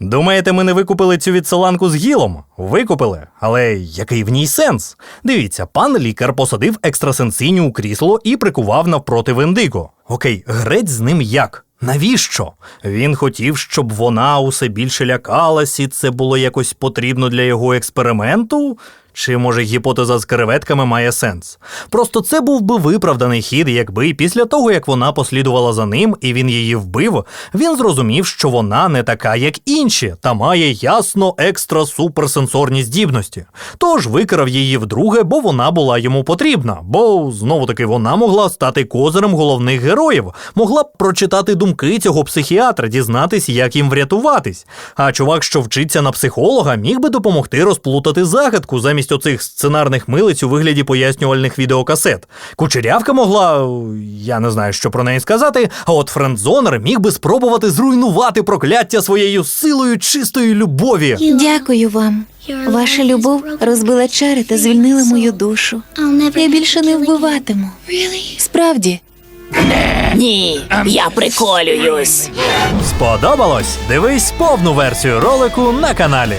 Думаєте, ми не викупили цю відсиланку з гілом? Викупили. Але який в ній сенс? Дивіться, пан лікар посадив екстрасенсиню у крісло і прикував навпроти Вендиго. Окей, грець з ним як? Навіщо? Він хотів, щоб вона усе більше лякалась, і це було якось потрібно для його експерименту? Чи може гіпотеза з креветками має сенс? Просто це був би виправданий хід, якби після того, як вона послідувала за ним і він її вбив, він зрозумів, що вона не така, як інші, та має ясно екстра суперсенсорні здібності. Тож викрав її вдруге, бо вона була йому потрібна, бо знову таки вона могла стати козирем головних героїв, могла б прочитати думки цього психіатра, дізнатись, як їм врятуватись. А чувак, що вчиться на психолога, міг би допомогти розплутати загадку замість оцих сценарних милиць у вигляді пояснювальних відеокасет. Кучерявка могла, я не знаю, що про неї сказати, а от френдзонер міг би спробувати зруйнувати прокляття своєю силою чистої любові. Дякую вам. Ваша любов розбила чари та звільнила мою душу. Я більше не вбиватиму. Справді, Ні, я приколююсь. Сподобалось? Дивись повну версію ролику на каналі.